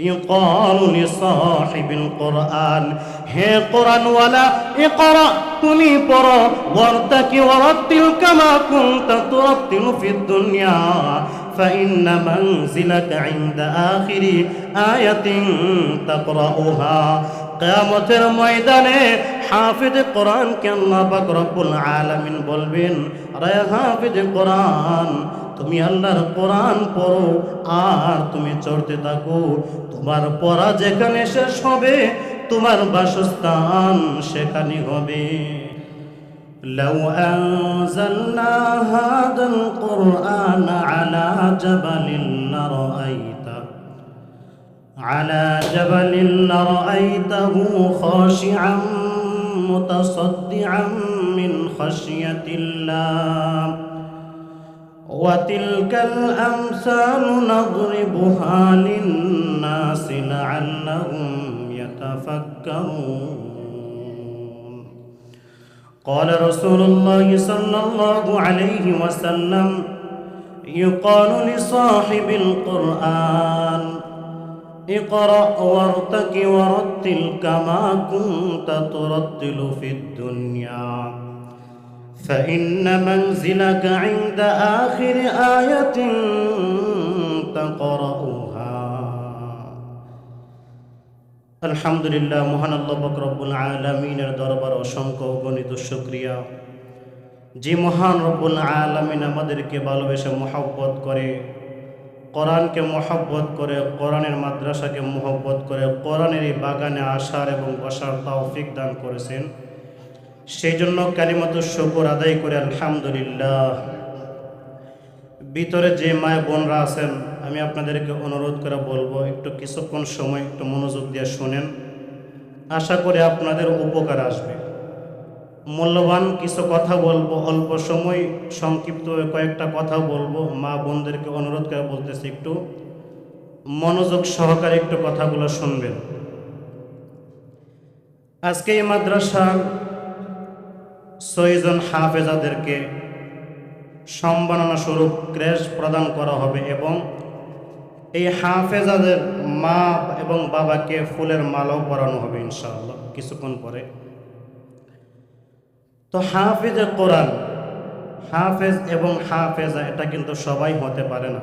يقال لصاحب القرآن হে কোরআনওয়ালা اقرأ তুমি পড়ো وارتك ورتل كما كنت ترتل في الدنيا فإن منزلك عند آخر آية تقرأها কেয়ামতের ময়দানে হাফিজ কোরআন কে আল্লাহ পাক রব্বুল আলামিন বলবেন আরে হাফিজ কোরআন তুমি আল্লাহর কোরআন পড়ো আর তুমি চড়তে থাকো তোমার পড়া যেখানে শেষ হবে তোমার বাসস্থান সেখানে হবে لو أنزلنا هذا القرآن على جبل لرأيته على جبل لرأيته خاشعا متصدعا من خشية الله وتلك الأمثال نضربها للناس لعلهم يتفكرون. قال رسول الله صلى الله عليه وسلم يقال لصاحب القرآن اقرأ وارتك ورتل كما كنت ترتل في الدنيا. فإن منزلك عند آخر آية تقرأها আলহামদুলিল্লাহ মহান আল্লাহ রব্বুল আলমিনের দরবার অসংখ্য গণিত শুক্রিয়া যে মহান রব্বুল আলমিন আমাদেরকে ভালোবেসে মহব্বত করে কোরআনকে মহব্বত করে কোরআনের মাদ্রাসাকে মহব্বত করে কোরআনের এই বাগানে আসার এবং বসার তৌফিক দান করেছেন সেই জন্য কালিমত শুকুর আদায় করে আলহামদুলিল্লাহ। ভিতরে যে মায় বোনরা আছেন, আমি আপনাদেরকে অনুরোধ করে বলব, একটু কিছুক্ষণ সময়, একটু মনোযোগ দিয়ে শোনেন। আশা করি আপনাদের উপকার আসবে। মূল্যবান কিছু কথা বলব, অল্প সময়, সংক্ষিপ্ত কয়েকটা কথা বলব। মা বোনদেরকে অনুরোধ করে বলতেছি, একটু মনোযোগ সহকারে একটু কথাগুলো শুনবেন। আজকে এই মাদ্রাসার ছয়জন হাফেজাদেরকে সম্মাননা স্বরূপ ক্রেশ প্রদান করা হবে এবং এই হাফেজাদের মা এবং বাবাকে ফুলের মালাও পরানো হবে ইনশাআল্লাহ কিছুক্ষণ পরে। তো হাফেজে কোরআন, হাফেজ এবং হাফেজা, এটা কিন্তু সবাই হতে পারে না।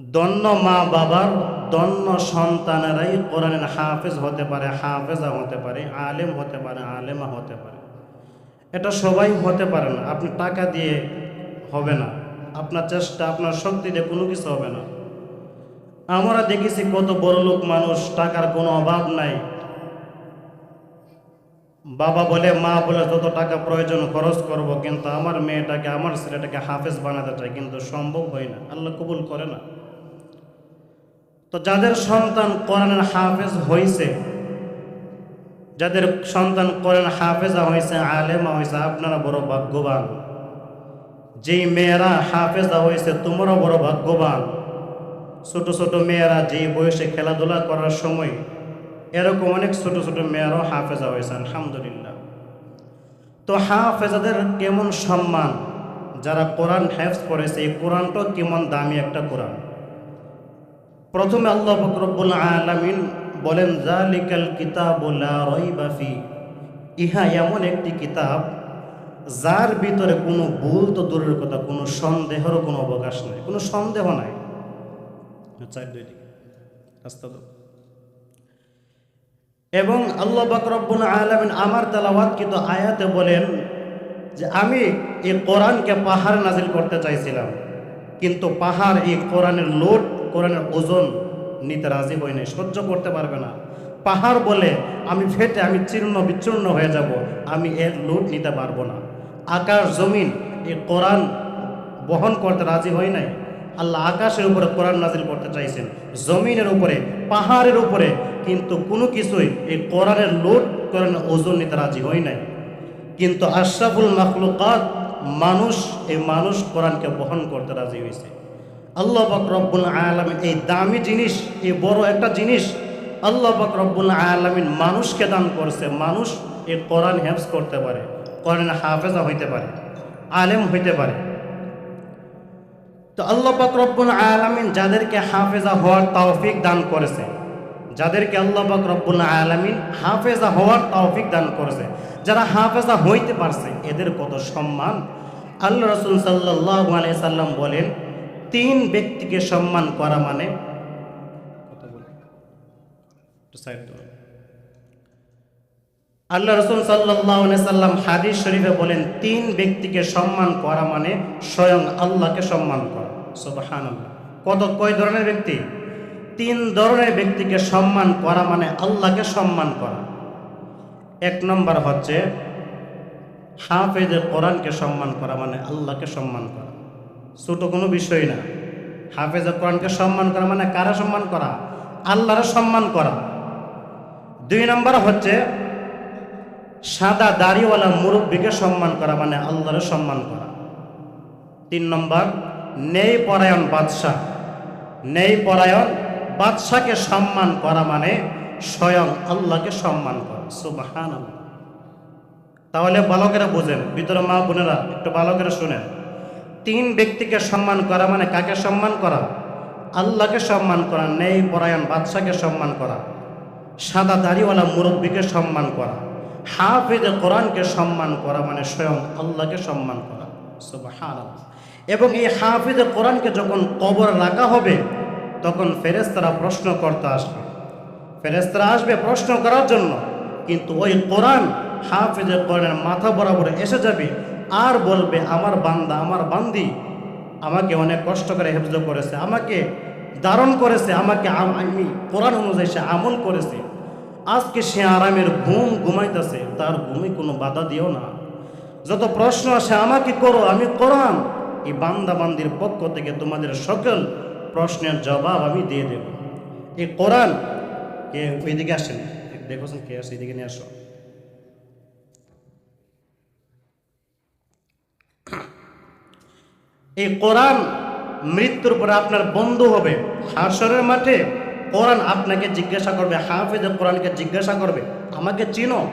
দন্য মা বাবার দন্য সন্তানেরাই কোরআনের হাফেজ হতে পারে, হাফেজা হতে পারে, আলেম হতে পারে, আলেমা হতে পারে। এটা সবাই হতে পারে না। আপনি টাকা দিয়ে হবে না। আপনার চেষ্টা, আপনার শক্তি দিয়ে কোনো কিছু হবে না। আমরা দেখেছি কত বড় লোক মানুষ, টাকার কোনো অভাব নাই। বাবা বলে, মা বলে, যত টাকা প্রয়োজন, খরচ করব। কিন্তু আমার মেয়েটাকে, আমার ছেলেটাকে হাফেজ বানাতে চাই, কিন্তু সম্ভব হয় না। আল্লাহ কবুল করে না। তো যাদের সন্তান কোরআনের হাফেজ হয়েছে যাদের সন্তান করেন হাফেজা হয়েছে আলেমা হয়েছে আপনারা বড় ভাগ্যবান। যেই মেয়েরা হাফেজা হয়েছে তোমরা বড় ভাগ্যবান। ছোট ছোট মেয়েরা যেই বয়সে খেলাধুলা করার সময় এরকম অনেক ছোট ছোট মেয়েরাও হাফেজা হয়েছে, আলহামদুলিল্লাহ। তো হাফেজাদের কেমন সম্মান, যারা কোরআন হ্যাফজ পড়েছে, এই কোরআনটাও কেমন দামি একটা কোরআন। প্রথমে আল্লাহ ফকরবুল আলমিন বলেন জালিকাল কিতাব রইবাফি ইহা এমন একটি কিতাব যার ভিতরে কোনো ভুল তো দূরের কথা কোনো সন্দেহেরও কোনো অবকাশ নাই কোনো সন্দেহ নাই। রাস্তা এবং আল্লাহ বাকরব্বুল আলমিন আমার তেলাওয়াত কিন্তু আয়াতে বলেন যে আমি এই কোরআনকে পাহাড় নাজিল করতে চাইছিলাম কিন্তু পাহাড় এই কোরআনের লোড কোরআনের ওজন নিতে রাজি হই নাই, সহ্য করতে পারবে না। পাহাড় বলে, আমি ফেটে, আমি চীর্ণ, বিচ্ছিন্ন হয়ে যাব, আমি এর লোড নিতে পারব না। আকাশ, জমিন, এই কোরআন বহন করতে রাজি হয় নাই। আল্লাহ আকাশের উপরে কোরআন নাজিল করতে চাইছেন, জমিনের উপরে, পাহাড়ের উপরে, কিন্তু কোনো কিছুই এই কোরআনের লোড, কোরআনের ওজন নিতে রাজি হয় নাই। কিন্তু আশরাফুল মাখলুকাত মানুষ, এই মানুষ কোরআনকে বহন করতে রাজি হয়েছে আল্লাহ পাক রব্বুল আলমিন এই দামি জিনিস, এই বড় একটা জিনিস আল্লাহ পাক আলমিন মানুষকে দান করছে। মানুষ এই কোরআন হেফজ করতে পারে, কোরআন হাফেজা হইতে পারে, আলেম হইতে পারে। তো আল্লাহ পাক আলামিন যাদেরকে হাফেজা হওয়ার তৌফিক দান করেছে, যাদেরকে আল্লাহ পাক আলামিন হাফেজা হওয়ার তৌফিক দান করেছে, যারা হাফেজা হইতে পারছে, এদের কত সম্মান। আল্লাহ রসুল সাল্লাল্লাহু আলাইহি সাল্লাম বলেন তিন ব্যক্তিকে সম্মান করা মানে। আল্লাহ রসুল সাল্লাম হাদিস শরীফে বলেন তিন ব্যক্তিকে সম্মান করা মানে স্বয়ং আল্লাহকে সম্মান করা। সুবহান কত কয় ধরনের ব্যক্তি? তিন ধরনের ব্যক্তিকে সম্মান করা মানে আল্লাহকে সম্মান করা। এক নম্বর হচ্ছে হাফেজের কোরআনকে সম্মান করা মানে আল্লাহকে সম্মান করা। ছোট কোনো বিষয় না। হাফেজ কোরআনকে সম্মান করা মানে কারা সম্মান করা? আল্লাহর সম্মান করা। দুই নম্বর হচ্ছে, সাদা দাড়িওয়ালা মুরব্বীকে সম্মান করা মানে আল্লাহর সম্মান করা। তিন নম্বর নেই পরায়ণ বাদশাহ। নেই পরায়ণ বাদশাকে সম্মান করা মানে স্বয়ং আল্লাহকে সম্মান করা। সুবাহান তাহলে বালকেরা বোঝেন, ভিতরে মা বোনেরা একটু বালকেরা শুনেন। তিন ব্যক্তিকে সম্মান করা মানে কাকে সম্মান করা? আল্লাহকে সম্মান করা নেই পরায়ণ বাদশাকে সম্মান করা সাদা দাড়িওয়ালা মুরব্বীকে সম্মান করা, হাফিজ কোরআনকে সম্মান করা মানে স্বয়ং আল্লাহকে সম্মান করা। এবং এই হাফিজ কোরআনকে যখন কবর রাখা হবে, তখন ফেরেস্তারা প্রশ্ন করতে আসবে। ফেরেস্তারা আসবে প্রশ্ন করার জন্য, কিন্তু ওই কোরআন হাফিজের কোরআনের মাথা বরাবর এসে যাবে আর বলবে, আমার বান্দা, আমার বান্দি আমাকে অনেক কষ্ট করে হেফজ করেছে, আমাকে ধারণ করেছে, আমাকে আমি কোরআন অনুযায়ী সে আমল করেছে। আজকে সে আরামের ঘুম ঘুমাইতেছে, তার ঘুমে কোনো বাধা দিও না। যত প্রশ্ন আসে, আমাকে করো, আমি কোরআন। এই বান্দা বান্দির পক্ষ থেকে তোমাদের সকল প্রশ্নের জবাব আমি দিয়ে দেব। এই কোরআন, কে ওইদিকে আসেন? দেখোছেন কে আসে, এদিকে নিয়ে আসো। এই কোরআন মৃত্যুর পরে আপনার বন্ধু হবে। হাসরের মাঠে কোরআন আপনাকে জিজ্ঞাসা করবে, হাফেজ কোরআনকে জিজ্ঞাসা করবে, আমাকে চিনো?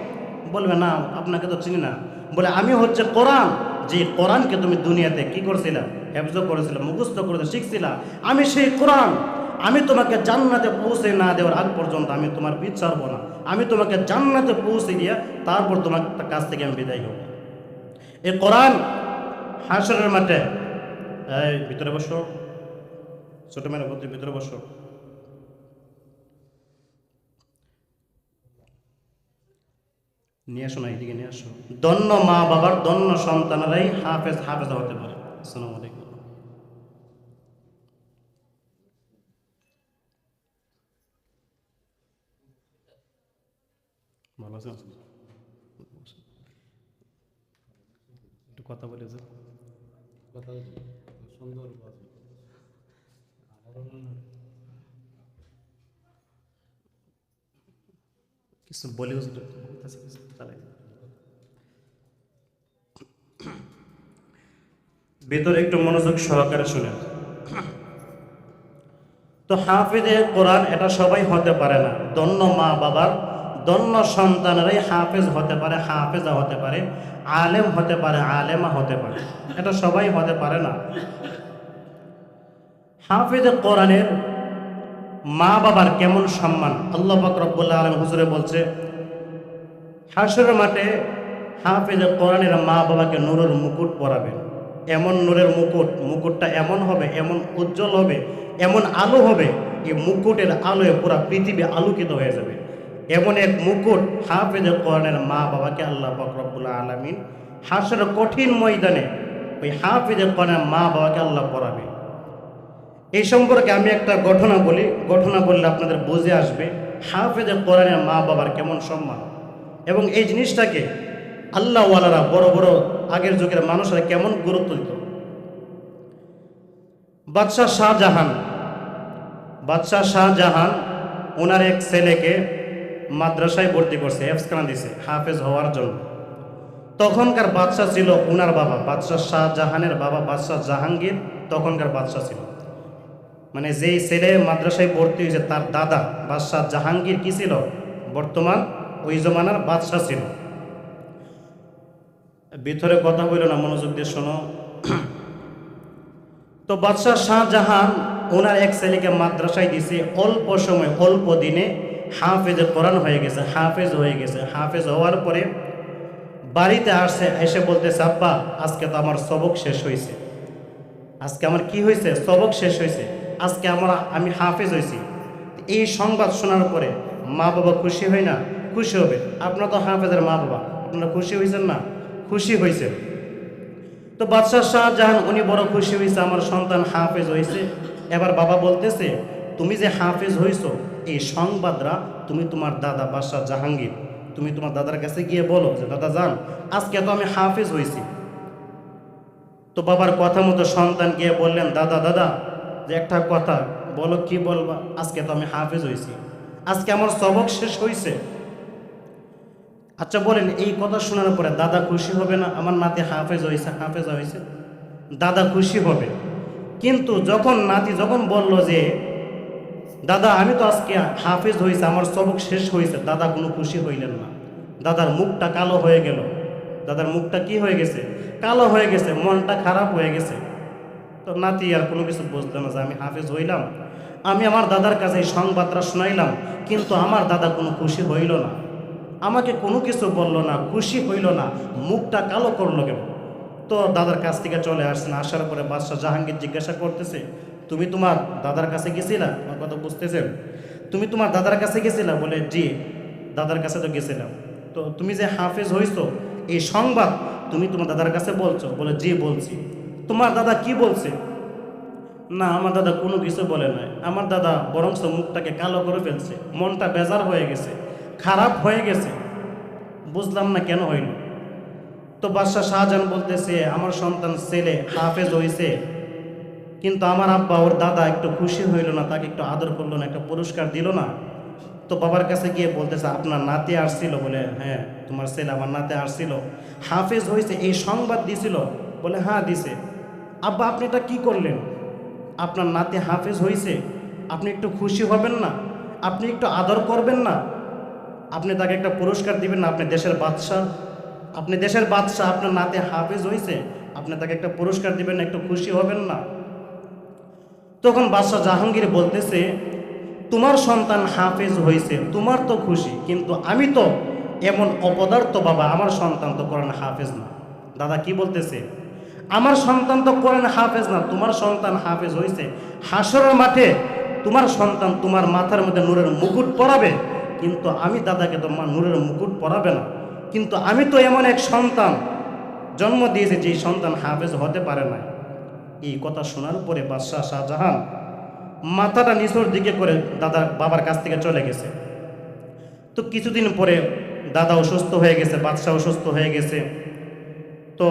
বলবে, না, আপনাকে তো চিনি না। বলে, আমি হচ্ছে কোরআন। যে কোরআনকে তুমি দুনিয়াতে কি করছিলা? হেফজ করেছিলা, মুখস্থ করে শিখছিলা? আমি সেই কোরআন। আমি তোমাকে জান্নাতে পৌঁছে না দেওয়ার আগ পর্যন্ত আমি তোমার ছাড়বো না। আমি তোমাকে জান্নাতে পৌঁছে দিয়া তারপর তোমার কাছ থেকে আমি বিদায় হব। এই কোরআন হাসরের মাঠে। এই, ভিতরে বসো। ছোট মেয়ের বলতে ভিতরে বসো। নিয়ে আসো না এদিকে নিয়ে আসো। দন্য মা বাবার দন্য সন্তানেরাই হাফেজ হাফেজ হতে পারে। আসসালামু আলাইকুম। ভালো একটু কথা বলে যে ভেতরে একটু মনোযোগ সহকারে শুনেন। তো হাফিজে কোরআন, এটা সবাই হতে পারে না। দন্য মা বাবার দন্য সন্তানেরাই হাফেজ হতে পারে, হাফেজা হতে পারে। আলেম হতে পারে, আলেমা হতে পারে। এটা সবাই হতে পারে না। হাফিজে কোরআনের মা বাবার কেমন সম্মান? আল্লাহ পাক রব্বুল্লাহ আলম হুজুরে বলছে, হাসরের মাঠে হাফিজে কোরআনের মা বাবাকে নূরের মুকুট পরাবেন। এমন নূরের মুকুট, মুকুটটা এমন হবে, এমন উজ্জ্বল হবে, এমন আলো হবে, এই মুকুটের আলোয় পুরো পৃথিবী আলোকিত হয়ে যাবে। এমন এক মুকুট হাফিজে কোরআনের মা বাবাকে আল্লাহ পাক রব্বুল্লাহ আলমিন হাসরের কঠিন ময়দানে ওই হাফিজে কোরআনের মা বাবাকে আল্লাহ পড়াবে। এই সম্পর্কে আমি একটা ঘটনা বলি, ঘটনা বললে আপনাদের বুঝে আসবে হাফেজে কোরআনের মা বাবার কেমন সম্মান এবং এই জিনিসটাকে আল্লাহওয়ালারা বড় বড় আগের যুগের মানুষরা কেমন গুরুত্ব দিত। বাদশাহ শাহজাহান বাদশাহ শাহজাহান ওনার এক ছেলেকে মাদ্রাসায় ভর্তি করছে এফসখানা দিছে, হাফেজ হওয়ার জন্য। তখনকার বাদশাহ ছিল উনার বাবা, বাদশাহ শাহজাহানের বাবা, বাদশাহ জাহাঙ্গীর তখনকার বাদশাহ ছিল। মানে যেই ছেলে মাদ্রাসায় ভর্তি হয়েছে, তার দাদা বাদশাহ জাহাঙ্গীর কি ছিল? বর্তমান ওই জমানার বাদশাহ ছিল। ভিতরে কথা বলল না, মনোযোগ দিয়ে শোনো। তো বাদশাহ শাহজাহান, ওনার এক ছেলেকে মাদ্রাসায় দিছে, অল্প সময়, অল্প দিনে হাফেজের কোরআন হয়ে গেছে, হাফেজ হয়ে গেছে, হাফেজ হওয়ার পরে বাড়িতে আসছে এসে বলতেছে, আব্বা, আজকে তো আমার সবক শেষ হয়েছে আজকে আমার কি হয়েছে সবক শেষ হয়েছে আজকে আমার, আমি হাফেজ হয়েছি এই সংবাদ শোনার পরে মা বাবা খুশি হয় না? খুশি হবে। আপনার তো হাফেজের মা বাবা আপনারা খুশি হয়েছেন না? খুশি হয়েছেন তো বাদশাহ শাহজাহান, উনি বড় খুশি হয়েছে আমার সন্তান হাফেজ হয়েছে এবার বাবা বলতেছে, তুমি যে হাফেজ হয়েছো এই সংবাদরা তুমি তোমার দাদা বাদশাহ জাহাঙ্গীর, তুমি তোমার দাদার কাছে গিয়ে বলো যে, দাদা, যান, আজকে তো আমি হাফেজ হয়েছি। তো বাবার কথা মতো সন্তান গিয়ে বললেন, দাদা দাদা, যে একটা কথা, বলো কি বলবা? আজকে তো আমি হাফেজ হয়েছি। আজকে আমার সবক শেষ হয়েছে আচ্ছা বলেন, এই কথা শোনার পরে দাদা খুশি হবে না? আমার নাতি হাফেজ হয়েছে হাফেজ হয়েছে। দাদা খুশি হবে। কিন্তু যখন নাতি যখন বলল যে দাদা, আমি তো আজকে হাফিজ হয়েছে, আমার সবক শেষ হয়েছে। দাদা কোনো খুশি হইলেন না। দাদার মুখটা কালো হয়ে গেল। দাদার মুখটা কি হয়ে গেছে? কালো হয়ে গেছে, মনটা খারাপ হয়ে গেছে। তো নাতি আর কোনো কিছু বুঝলো না যে আমি হাফিজ হইলাম। আমি আমার দাদার কাছে এই সংবাদটা শোনাইলাম, কিন্তু আমার দাদা কোনো খুশি হইল না। আমাকে কোনো কিছু বলল না, খুশি হইল না, মুখটা কালো করল কেন? তো দাদার কাছ থেকে চলে আসছেন, আসার পরে বাদশাহ জাহাঙ্গীর জিজ্ঞাসা করতেছে তুমি তোমার দাদার কাছে গেছিলা? আমার কথা বুঝতেছেন? তুমি তোমার দাদার কাছে গেছিলা? বলে, জি, দাদার কাছে তো গেছিলাম। তো তুমি যে হাফেজ হইছো, এই সংবাদ তুমি তোমার দাদার কাছে বলছো? বলে, জি, বলছি। তোমার দাদা কি বলছে? না, আমার দাদা কোনো কিছু বলে নাই। আমার দাদা বরংস মুখটাকে কালো করে ফেলছে। মনটা বেজার হয়ে গেছে, খারাপ হয়ে গেছে। বুঝলাম না কেন হইল? তো বাদশাহ শাহজাহান বলতেছে, আমার সন্তান ছেলে হাফেজ হয়েছে কিন্তু আমার আব্বা, ওর দাদা একটু খুশি হইল না, তাকে একটু আদর করল না, একটা পুরস্কার দিল না। তো বাবার কাছে গিয়ে বলতেছে, আপনার নাতে আসছিল বলে হ্যাঁ তোমার ছেলে আমার নাতে আসছিল। হাফেজ হয়েছে এই সংবাদ দিছিল, বলে হ্যাঁ দিছে। আব্বা, আপনি এটা কী করলেন? আপনার নাতে হাফেজ হয়েছে আপনি একটু খুশি হবেন না, আপনি একটু আদর করবেন না। আপনি তাকে একটা পুরস্কার দিবেন না, আপনি দেশের বাদশাহ। আপনি দেশের বাদশাহ, আপনার নাতে হাফেজ হয়েছে আপনি তাকে একটা পুরস্কার দিবেন না, একটু খুশি হবেন না। তখন বাদশাহ জাহাঙ্গীর বলতেছে, তোমার সন্তান হাফেজ হয়েছে, তোমার তো খুশি, কিন্তু আমি তো এমন অপদার্থ বাবা, আমার সন্তান তো করেন হাফেজ না। দাদা কি বলতেছে, আমার সন্তান তো করেন হাফেজ না, তোমার সন্তান হাফেজ হয়েছে। হাসরের মাঠে তোমার সন্তান তোমার মাথার মধ্যে নূরের মুকুট পরাবে, কিন্তু আমি দাদাকে তো নূরের মুকুট পরাবে না। কিন্তু আমি তো এমন এক সন্তান, জন্ম দিয়েছি যে সন্তান হাফেজ হতে পারে না এই কথা শোনার পরে বাদশাহ শাহজাহান মাথাটা নিচুর দিকে করে দাদা বাবার কাছ থেকে চলে গেছে। তো কিছুদিন পরে দাদা অসুস্থ হয়ে গেছে, বাদশাহ অসুস্থ হয়ে গেছে। তো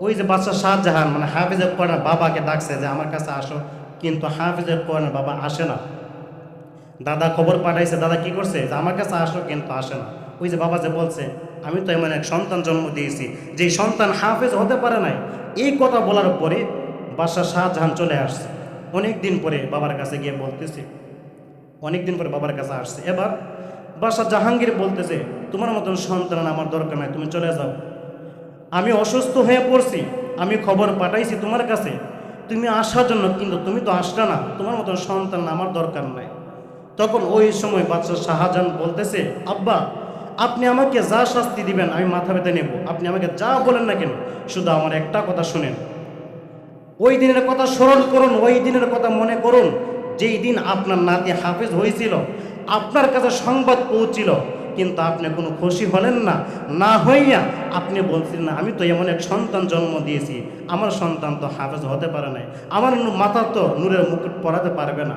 ওই যে বাদশাহ শাহজাহান মানে হাফিজের কোরআন বাবাকে ডাকছে যে, আমার কাছে আসো। কিন্তু হাফিজের কোরআন বাবা আসে না। দাদা খবর পাঠাইছে, দাদা কি করছে? যে, আমার কাছে আসো, কিন্তু আসে না। ওই যে বাবা যে বলছে, আমি তো এমন এক সন্তান জন্ম দিয়েছি। যে সন্তান হাফেজ হতে পারে নাই। এই কথা বলার পরে বাদশাহ শাহজাহান চলে আসছে। অনেক দিন পরে বাবার কাছে গিয়ে বলতেছে। অনেক দিন পরে বাবার কাছে আসছে। এবার বাদশাহ জাহাঙ্গীর বলতেছে, তোমার মতন সন্তান আমার দরকার নাই, তুমি চলে যাও। আমি অসুস্থ হয়ে পড়ছি, আমি খবর পাঠাইছি তোমার কাছে। তুমি আসার জন্য কিন্তু তুমি তো আসলে না, তোমার মতন সন্তান আমার দরকার নাই। তখন ওই সময় বাদশাহ শাহজাহান বলতেছে, আব্বা, আপনি আমাকে যা শাস্তি দিবেন, আমি মাথা ব্যথা নেব। আপনি আমাকে যা বলেন না কেন, শুধু আমার একটা কথা শুনেন। ওই দিনের কথা স্মরণ করুন, ওই দিনের কথা মনে করুন। যেই দিন আপনার নাতি হাফেজ হয়েছিল, আপনার কাছে সংবাদ পৌঁছিল, কিন্তু আপনি কোনো খুশি হলেন না না হইয়া আপনি বলছিলেন, না, আমি তো এমন এক সন্তান জন্ম দিয়েছি, আমার সন্তান তো হাফেজ হতে পারে নাই, আমার মাথা তো নূরের মুকুট পরাতে পারবে না।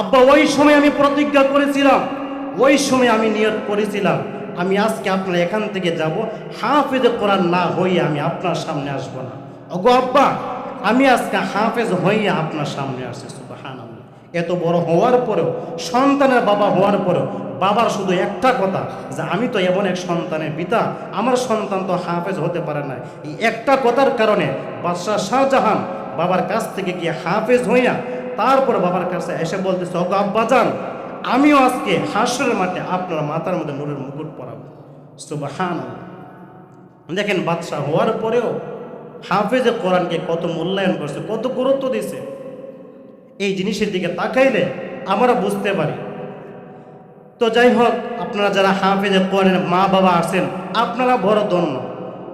আব্বা, ওই সময় আমি প্রতিজ্ঞা করেছিলাম, ওই সময় আমি নিয়ত করেছিলাম, আমি আজকে আপনার এখান থেকে যাব, হাফেজ কোরআন না হইয়া আমি আপনার সামনে আসব না। ওগো আব্বা, আমি আজকে হাফেজ হইয়া আপনার সামনে আসছি সুবাহান এত বড় হওয়ার পরেও, সন্তানের বাবা হওয়ার পরেও, বাবার শুধু একটা কথা, যে আমি তো এমন এক সন্তানের পিতা, আমার সন্তান তো হাফেজ হতে পারে না এই একটা কথার কারণে বাদশাহ শাহজাহান বাবার কাছ থেকে গিয়ে হাফেজ হইয়া, তারপর বাবার কাছে এসে বলতেছে, অগো আব্বা আব্বাজান আমিও আজকে হাসরের মাঠে আপনার মাথার মধ্যে নূরের মুকুট পরাবো। সুবাহান দেখেন, বাদশাহ হওয়ার পরেও হাফেজে কোরআনকে কত মূল্যায়ন করছে, কত গুরুত্ব দিছে। এই জিনিসের দিকে তাকাইলে আমরা বুঝতে পারি। তো যাই হোক, আপনারা যারা হাফেজে কোরআনের মা বাবা আছেন, আপনারা বড় ধন্য।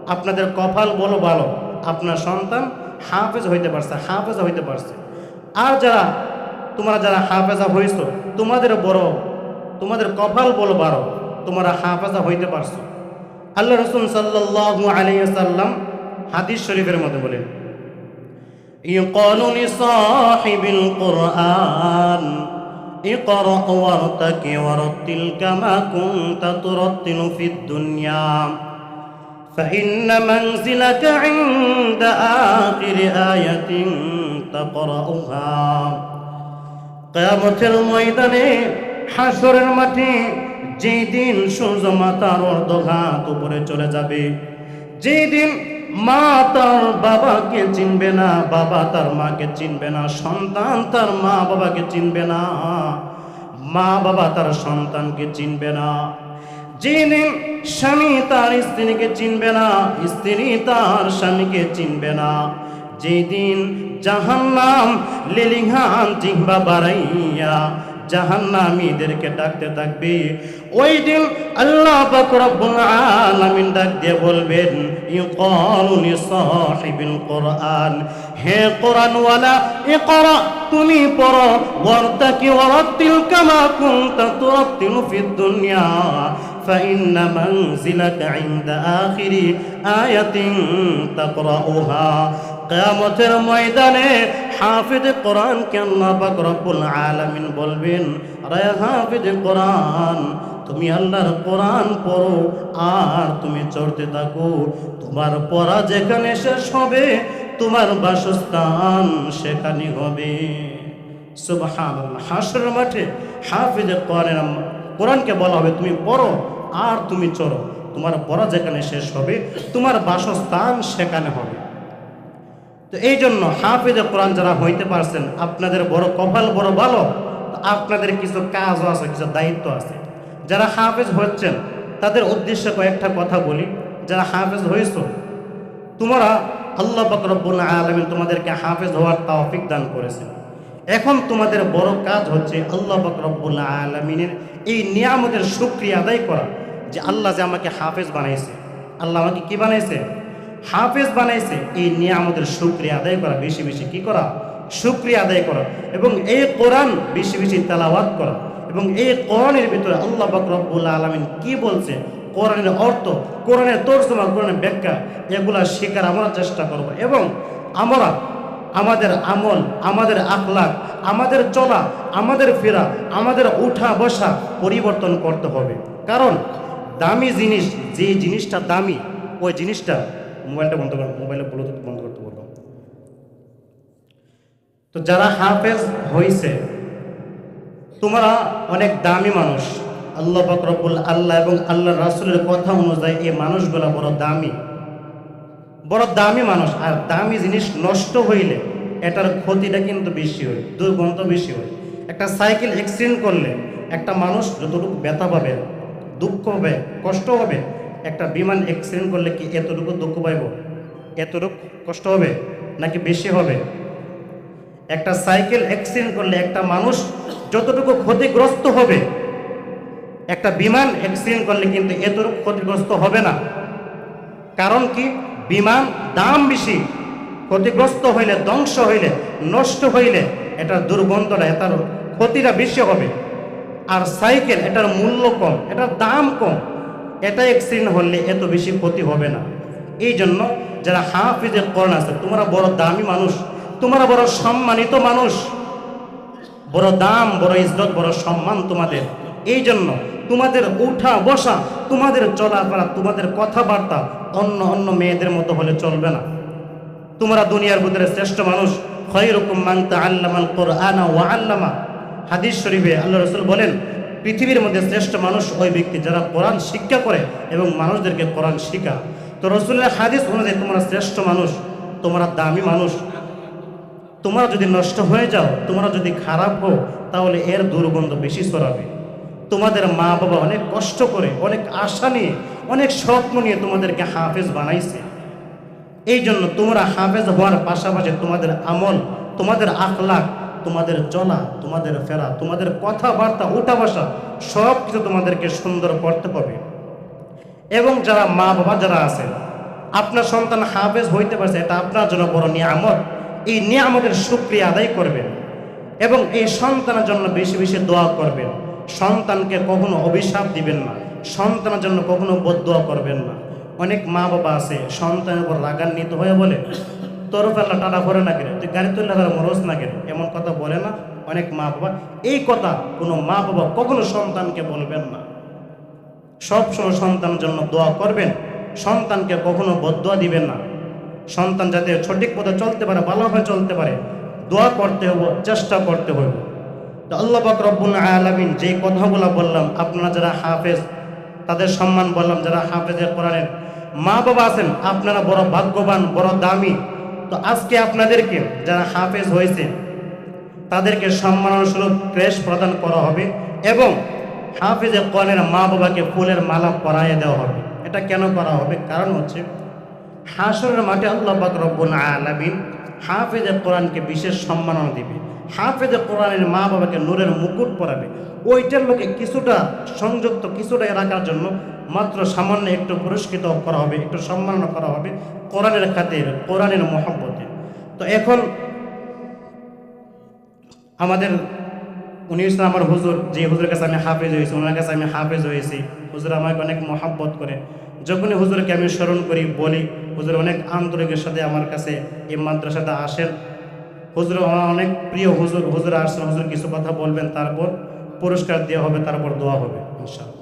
আপনাদের কপাল বলো ভালো, আপনার সন্তান হাফেজ হইতে পারছে, হাফেজা হইতে পারছে। আর যারা, তোমরা যারা হাফেজা হইছ, তোমাদের বড়, তোমাদের কপাল বলো বারো তোমরা হাফেজা হইতে পারছ। আল্লাহ রসুল সাল্লাল্লাহু আলাইহি সাল্লাম হাদিস শরীফের মধ্যে বলেন يقال لصاحب القرآن اقرأ وارتك ورتل كما كنت ترتل في الدنيا فإن منزلك عند آخر آية تقرأها কেয়ামতের ময়দানে হাসরের মাঠে যেই দিন সূর্য মাতার অর্ধঘাত উপরে চলে যাবে যেই দিন মা তার বাবাকে চিনবে না, বাবা তার মাকে চিনবে না, সন্তান তার মা বাবাকে চিনবে না, মা বাবা তার সন্তানকে চিনবে না। যেদিন স্বামী তার স্ত্রীকে চিনবে না, স্ত্রী তার স্বামীকে চিনবে না। যেদিন জাহান্নাম, লেলিহান জিহ্বা বাড়াইয়া জাহান্নামীদেরকে ডাকতে থাকবে ওই দিন আল্লাহ পাক রব্বুল আলামিন ডাক দিয়ে বলবেন ইউকালু লিসাহিবিল কোরআন হে কোরআন ওয়ালা ইকরা তুমি পড়ো ওয়ারতাকি ওয়ারাতিল কামা কুনতা তুরাতিলু ফিদ দুনিয়া فإن منزلك عند آخر آية تقرأها কেয়ামতের ময়দানে হাফিজ কোরআন কে আল্লাহ পাক রব্বুল আলামিন বলবেন, আরে হাফিজ কোরআন, তুমি আল্লাহর কোরআন পড়ো আর তুমি চড়তে থাকো। তোমার পড়া যেখানে শেষ হবে, তোমার বাসস্থান সেখানে হবে। সুবহানাল্লাহ, হাসরের মাঠে হাফিজ কোরআনের কোরআনকে বলা হবে, তুমি পড়ো আর তুমি চড়ো। তোমার পড়া যেখানে শেষ হবে, তোমার বাসস্থান সেখানে হবে। তো এই জন্য হাফিজে কোরআন যারা হইতে পারছেন, আপনাদের বড় কপাল বড় ভালো আপনাদের কিছু কাজও আছে, কিছু দায়িত্ব আছে। যারা হাফেজ হচ্ছেন, তাদের উদ্দেশ্যে কয়েকটা কথা বলি। যারা হাফেজ হয়েছ তোমরা আল্লাহ বকরবুল আলমিন তোমাদেরকে হাফেজ হওয়ার তৌফিক দান করেছেন। এখন তোমাদের বড় কাজ হচ্ছে আল্লাহ বকরবুল আলমিনের এই নিয়ামতের শুক্রিয়া আদায় করা, যে আল্লাহ যে আমাকে হাফেজ বানাইছে। আল্লাহ আমাকে কি বানাইছে? হাফেজ বানাইছে, এই নিয়ামতের শুক্রিয়া আদায় করা, বেশি বেশি কি করা? শুক্রিয়া আদায় করা। এবং এই কোরআন বেশি বেশি তেলাওয়াত করা। এবং এই কোরআনের ভিতরে আল্লাহ বকরবুল আলমিন কি বলছে? কোরআনের অর্থ, কোরআনের তর্জমা, কোরআনের ব্যাখ্যা, এগুলা শেখার আমরা চেষ্টা করব। এবং আমরা আমাদের আমল, আমাদের আখলাক আমাদের চলা, আমাদের ফেরা, আমাদের উঠা বসা পরিবর্তন করতে হবে। কারণ দামি জিনিস যে জিনিসটা দামি, ওই জিনিসটা মোবাইলটা বন্ধ কর, মোবাইলে ব্লুটুথ বন্ধ করতে বলব তো যারা হাফেজ হয়েছে তোমরা অনেক দামি মানুষ। আল্লাহ বকরবুল আল্লাহ এবং আল্লাহ রাসুলের কথা অনুযায়ী এই মানুষগুলো বড় দামি। বড় দামি মানুষ, আর দামি জিনিস নষ্ট হইলে এটার ক্ষতিটা কিন্তু বেশি হয়, দুর্গন্ধ বেশি হয়। একটা সাইকেল অ্যাক্সিডেন্ট করলে একটা মানুষ যতটুকু ব্যথা পাবে, দুঃখ হবে কষ্ট হবে একটা বিমান অ্যাক্সিডেন্ট করলে কি এতটুকু দুঃখ পাইব? এতটুকু কষ্ট হবে নাকি বেশি হবে? একটা সাইকেল অ্যাক্সিডেন্ট করলে একটা মানুষ যতটুকু ক্ষতিগ্রস্ত হবে, একটা বিমান অ্যাক্সিডেন্ট করলে কিন্তু এতটুকু ক্ষতিগ্রস্ত হবে না। কারণ কি? বিমান দাম বেশি, ক্ষতিগ্রস্ত হইলে, ধ্বংস হইলে, নষ্ট হইলে এটার দুর্গন্ধটা এটার ক্ষতিটা বেশি হবে। আর সাইকেল এটার মূল্য কম, এটার দাম কম। এটা অ্যাক্সিডেন্ট হলে এত বেশি ক্ষতি হবে না। এই জন্য যারা হাফিজে করণ আছে, তোমরা বড় দামি মানুষ, তোমরা বড় সম্মানিত মানুষ। বড় দাম, বড় ইজ্জত, বড় সম্মান তোমাদের। এই জন্য তোমাদের উঠা বসা, তোমাদের চলাফেরা, তোমাদের কথাবার্তা অন্য অন্য মেয়েদের মতো হলে চলবে না। তোমরা দুনিয়ার ভিতরে শ্রেষ্ঠ মানুষ। খৈরকম মাংতা আল্লামাল কোরআনা ওয়া আল্লামা। হাদিস শরীফে আল্লাহ রসুল বলেন পৃথিবীর মধ্যে শ্রেষ্ঠ মানুষ ওই ব্যক্তি যারা কোরআন শিক্ষা করে এবং মানুষদেরকে কোরআন শিখা। তো রসুলের হাদিস অনুযায়ী তোমরা শ্রেষ্ঠ মানুষ, তোমরা দামি মানুষ। তোমরা যদি নষ্ট হয়ে যাও, তোমরা যদি খারাপ হও, তাহলে এর দুর্গন্ধ বেশি ছড়াবে। তোমাদের মা বাবা অনেক কষ্ট করে, অনেক আশা নিয়ে, অনেক স্বপ্ন নিয়ে তোমাদেরকে হাফেজ বানাইছে। এই জন্য তোমরা হাফেজ হওয়ার পাশাপাশি তোমাদের আমল, তোমাদের আখলাক তোমাদের চলা তোমাদের ফেরা, তোমাদের কথাবার্তা উঠা বসা সব কিছু তোমাদেরকে সুন্দর করতে হবে। এবং যারা মা বাবা যারা আছেন, আপনার সন্তান হাফেজ হইতে পারছে, এটা আপনার জন্য বড় নিয়ামত। এই নিয়ামতের সুক্রিয়া আদায় করবেন এবং এই সন্তানের জন্য বেশি বেশি দোয়া করবেন। সন্তানকে কখনো অভিশাপ দিবেন না, সন্তানের জন্য কখনো বদোয়া করবেন না। অনেক মা বাবা আছে, সন্তানের উপর রাগান্বিত হয়ে বলে তোর ফেলা টাটা করে না কেন? তুই গাড়ি তুললে ফেলা মরস না কেন? এমন কথা বলে না অনেক মা বাবা। এই কথা কোনো মা বাবা কখনো সন্তানকে বলবেন না। সবসময় সন্তানের জন্য দোয়া করবেন। সন্তানকে কখনো বদোয়া দিবেন না। সন্তান যাতে সঠিক পথে চলতে পারে, ভালোভাবে চলতে পারে, দোয়া করতে হবে চেষ্টা করতে হবে তো আল্লাহ পাক রব্বুল যে কথাগুলো বললাম, আপনারা যারা হাফেজ, তাদের সম্মান বললাম, যারা হাফেজের কোরআনের মা বাবা আছেন, আপনারা বড় ভাগ্যবান, বড় দামি তো আজকে আপনাদেরকে যারা হাফেজ হয়েছে, তাদেরকে সম্মানস্বরূপ ক্রেশ প্রদান করা হবে এবং হাফিজে কোরআনের মা বাবাকে ফুলের মালা পরাইয়ে দেওয়া হবে। এটা কেন করা হবে? কারণ হচ্ছে হাসরের মাঠে আল্লাহ পাক রব্বুল আলামিন হাফিজে কোরআনকে বিশেষ সম্মাননা দিবে। হাফিজে কোরআনের মা বাবাকে নূরের মুকুট পরাবে। ওইটার লোকে কিছুটা সংযুক্ত, কিছুটা রাখার জন্য মাত্র সামান্য একটু পুরস্কৃত করা হবে, একটু সম্মাননা করা হবে কোরআনের খাতির, কোরআনের মহব্বতে। তো এখন আমাদের, উনি হচ্ছেন আমার হুজুর, যে হুজুরের কাছে আমি হাফেজ হয়েছি, ওনার কাছে আমি হাফেজ হয়েছি। হুজুর আমাকে অনেক মহাব্বত করে। যখনই হুজুরকে আমি স্মরণ করি, বলি, হুজুর অনেক আন্তরিকের সাথে আমার কাছে এই মাদ্রাসাতে আসেন। হুজুর, আমার অনেক প্রিয় হুজুর হুজুর আসছেন, হুজুর কিছু কথা বলবেন, তারপর পুরস্কার দেওয়া হবে, তারপর দোয়া হবে, ইনশাআল্লাহ।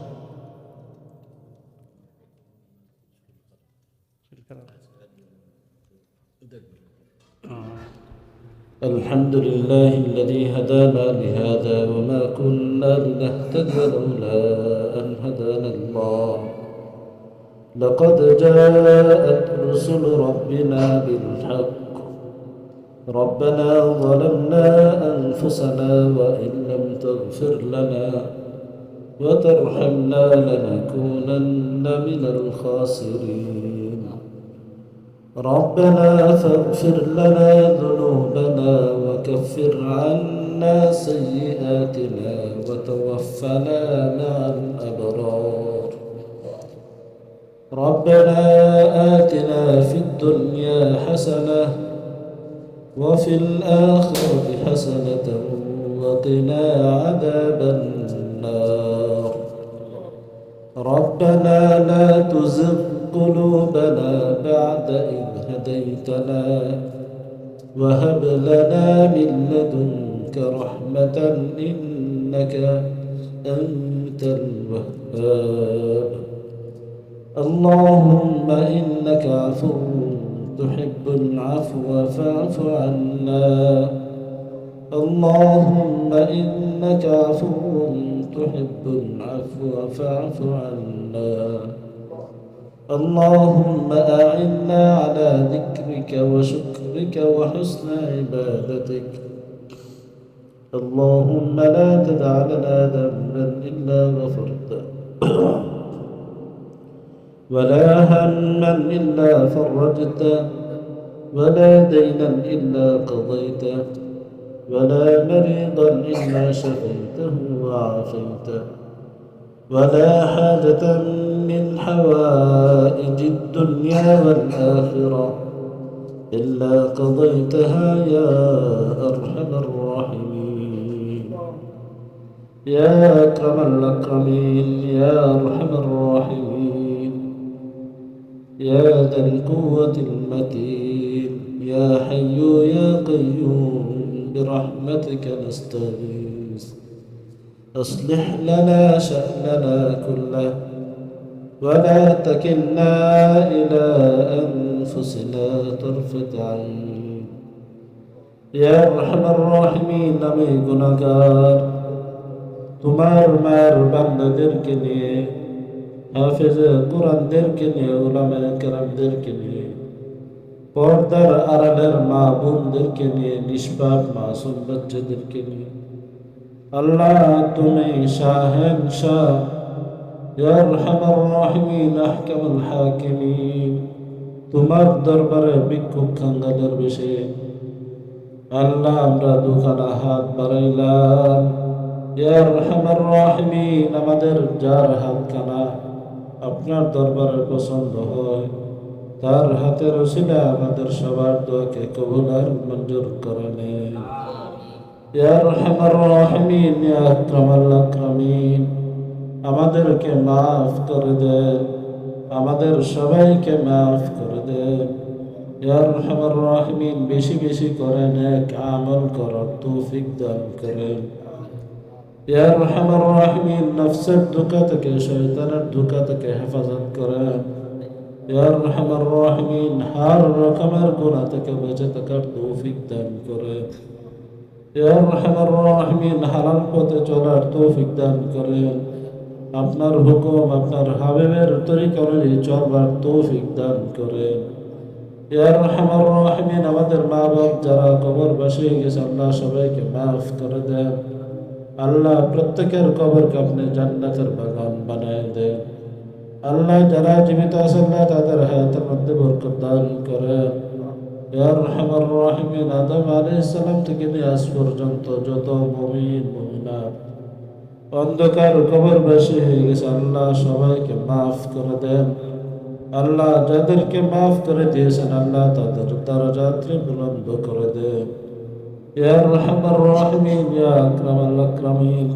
الحمد لله الذي هدانا لهذا وما كنا لنهتدي لولا أن هدانا الله. لقد جاءت رسل ربنا بالحق. ربنا ظلمنا أنفسنا وإن لم تغفر لنا وترحمنا لنكونن من الخاسرين. ربنا فاغفر لنا ذنوبنا وكفر عنا سيئاتنا وتوفنا مع الأبرار. ربنا آتنا في الدنيا حسنة وفي الآخرة حسنة وقنا عذاب النار. ربنا لا تزغ قلوبنا بعد إذ هديتنا وهب لنا من لدنك رحمة إنك أنت الوهاب. اللهم إنك عفو تحب العفو فاعف عنا. اللهم إنك عفو تحب العفو فاعف عنا. اللهم أعنا على ذكرك وشكرك وحسن عبادتك. اللهم لا تدع لنا ذنبا إلا غفرته. ولا هما إلا فرجته. ولا دينا إلا قضيته. ولا مريضا إلا شفيته وعافيته. ولا حاجة من حوائج الدنيا والآخرة إلا قضيتها يا أرحم الراحمين. يا أكرم الأكرمين يا أرحم الراحمين. يا ذا القوة المتين يا حي يا قيوم برحمتك نستغيث. أصلح لنا شأننا كله ولا تكلنا إلى أنفسنا طرفة عين يا أرحم الراحمين আমি গুনাহগার তোমার মায়ের বান্দাদেরকে নিয়ে হাফেজ কোরআনদেরকে নিয়ে ওলামায়ে কেরামদেরকে নিয়ে পর্দার আড়ালের মা বোনদেরকে নিয়ে নিষ্পাপ মাসুম বাচ্চাদেরকে নিয়ে আল্লাহ তুমি শাহেন শাহ ইয়া আরহামার রাহিমিন আহকামুল হাকিমিন। তোমার দরবারে ভিক্ষুক কাঙ্গালের বেশে। আল্লাহ আমরা দুখানা হাত বাড়াইলাম। আমাদের যার হাত কানা আপনার দরবারের পছন্দ হয় তার হাতের রসিলা আমাদের সবার দোয়াকে কবুল আর মঞ্জুর করে নেন ইয়ার রহমান রহমিন ইয়ার আক্রমিন। আমাদেরকে মাফ করে দেন আমাদের সবাইকে মাফ করে দে। ইয়া রহমান, বেশি বেশি করেন এক আমল করার তৌফিক দান করে। ইয়া রহমান, নফসের ধোকা থেকে, শয়তানের ধোকা থেকে হেফাজত করেন ইয়া রহমান, হার রকমের গুণা থেকে বেঁচে থাকার তৌফিক দান করেন ইয়া রহমান, হালাল পথে চলার তৌফিক দান করেন আপনার হুকুম, আপনার হাবিবের তরিকা অনুযায়ী চলবার তৌফিক দান করেন। আমাদের মা বাপ যারা কবর বসে গেছে, আল্লাহ সবাইকে মাফ করে দেন। আল্লাহ প্রত্যেকের কবরকে আপনি জান্নাতের বাগান বানায় দেন। আল্লাহ যারা জীবিত আছে আল্লাহ তাদের হায়াতের মধ্যে বরকত দান করেন। আদম আলাইহিস সালাম থেকে নিয়ে আজ পর্যন্ত যত মুমিন, মুমিনাত অন্ধকার কবর বেশি হয়ে গেছে। আল্লাহ সবাইকে মাফ করে দেন। আল্লাহ যাদেরকে মাফ করে দিয়েছেন, আল্লাহ তাদের দরজাত্রে বুলন্দ করে দেন। ইয়া রহমান রাহিমিন আকরামাল আকরামিন।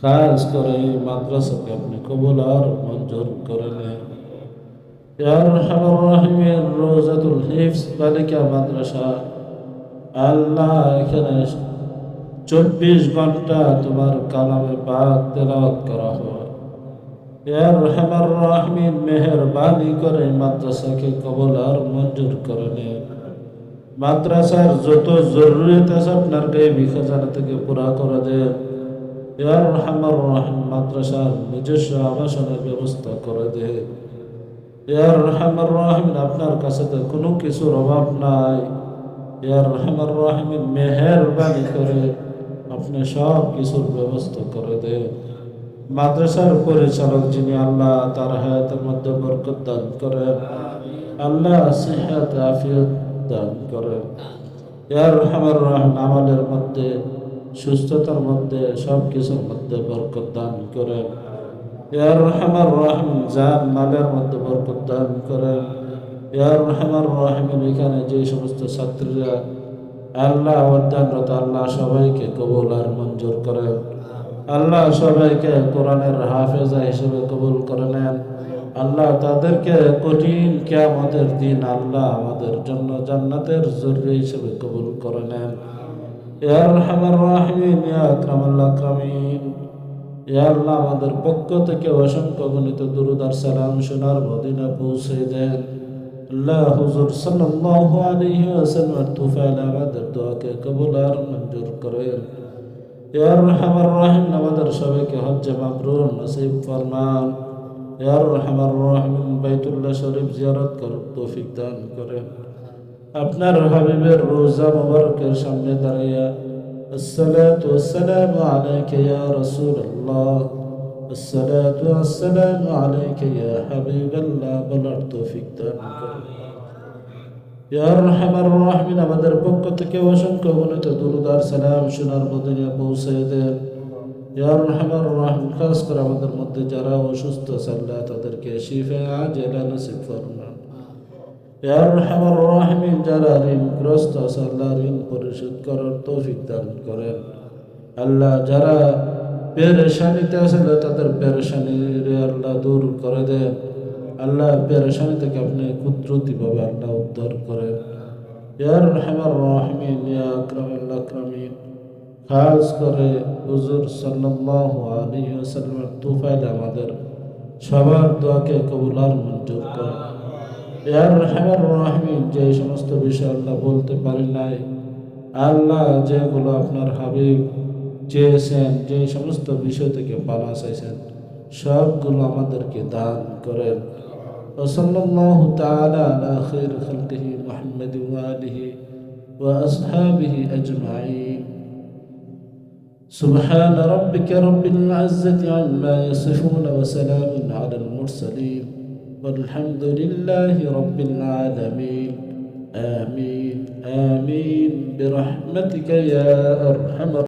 খাস করে এই মাদ্রাসাকে আপনি কবুল আর মঞ্জুর করে নেন। ইয়া রহমান রাহিমিন বালিকা মাদ্রাসা। আল্লাহ এখানে চব্বিশ ঘণ্টা তোমার কালামে পাক তেলাওয়াত করা হয়। ইয়া রহমান রাহমিন মেহরবানি করে মাদ্রাসাকে কবল আর মঞ্জুর করে নেন মাদ্রাসার যত জরুরিয়াত আছে আপনার গায়ে খাজানা থেকে পুরা করে দেন ইয়া রহমান রাহিম মাদ্রাসার নিজস্ব আবাসনের ব্যবস্থা করে দেন ইয়া রহমান রাহিমিন আপনার কাছে তো কোনো কিছুর অভাব নাই। ইয়া রহমান রাহিমিন মেহরবানি করে আপনি সব কিছুর ব্যবস্থা করে দেন। মাদ্রাসার পরিচালক যিনি আল্লাহ তার হায়াতের মধ্যে বরকত দান করেন, আল্লাহ সিহাত, আফিয়ত দান করেন। ইয়া রহমান রাহিম, আমাদের মধ্যে, সুস্থতার মধ্যে, সব কিছুর মধ্যে বরকত দান করেন। ইয়া রহমান রাহিম, জান, মালের মধ্যে বরকত দান করেন। ইয়া রহমান রাহিমের এখানে যে সমস্ত ছাত্রীরা আল্লাহ অধ্যয়নরত আল্লাহ সবাইকে কবুল আর মঞ্জুর করেন। আল্লাহ সবাইকে কোরআনের হাফেজা হিসেবে কবুল করে নেন। আল্লাহ তাদেরকে কঠিন কিয়ামতের দিন আল্লাহ আমাদের জন্য জান্নাতের জরুরি হিসেবে কবুল করে নেন। আল্লাহ আমাদের পক্ষ থেকে অসংখ্য গণিত দুরুদ আর সালাম সোনার মদিনা পৌঁছে দেন। اللہ حضور صلی اللہ علیہ وسلم توفہ لامدر دعا کے قبول آر منجور کرے۔ یا رحم الرحیم، نوادر شبے کے حج مبرور نصیب فرمان۔ یا رحم الرحیم، بیت اللہ شریف زیارت کر، توفیق دان کرے۔ اپنا حبیب روزہ مبرکر شامل دریا۔ السلام علیکہ یا رسول اللہ۔ الصلاة والسلام عليك يا حبيب الله বলার তৌফিক দান করুন ইয়া রহমান রাহিমিন আমাদের পক্ষ থেকে অসংখ্য গণিত দুরুদার সালাম সোনার মদিনে পৌঁছে দেন ইয়া রহমান রাহিম খাস করে আমাদের মধ্যে যারা অসুস্থ সাল্লাহ তাদেরকে শিফে আজেলা নসিব ফরমান ইয়া রহমান রাহিমিন যারা ঋণগ্রস্ত আছে আল্লাহ ঋণ পরিশোধ করার তৌফিক দান করেন আল্লাহ যারা পেরেশানিতে আল্লাহ তাদের পেরেশানি আল্লাহ দূর করে দেন আল্লাহ পেরেশানি থেকে আপনি কুদরতিভাবে আল্লাহ উদ্ধার করেন ইয়া রহমান রাহিমিন, ইয়া খাস করে হুজুর সাল্লাল্লাহু আলাইহি ওয়াসাল্লামের তুফাইল আমাদের সবার দোয়াকে কবুল আর মঞ্জুর করেন ইয়ার রহমান রাহিমিন যে সমস্ত বিষয় আল্লাহ বলতে পারি নাই, আল্লাহ যেগুলো আপনার হাবিব চেয়েছেন যে সমস্ত বিষয় থেকে পালা চাইছেন সবগুলো আমাদেরকে দান করেন وصلى الله تعالى على خير خلقه محمد وآله وأصحابه أجمعين سبحان ربك رب العزة عما يصفون وسلام على المرسلين والحمد لله رب العالمين آمين آمين برحمتك يا أرحم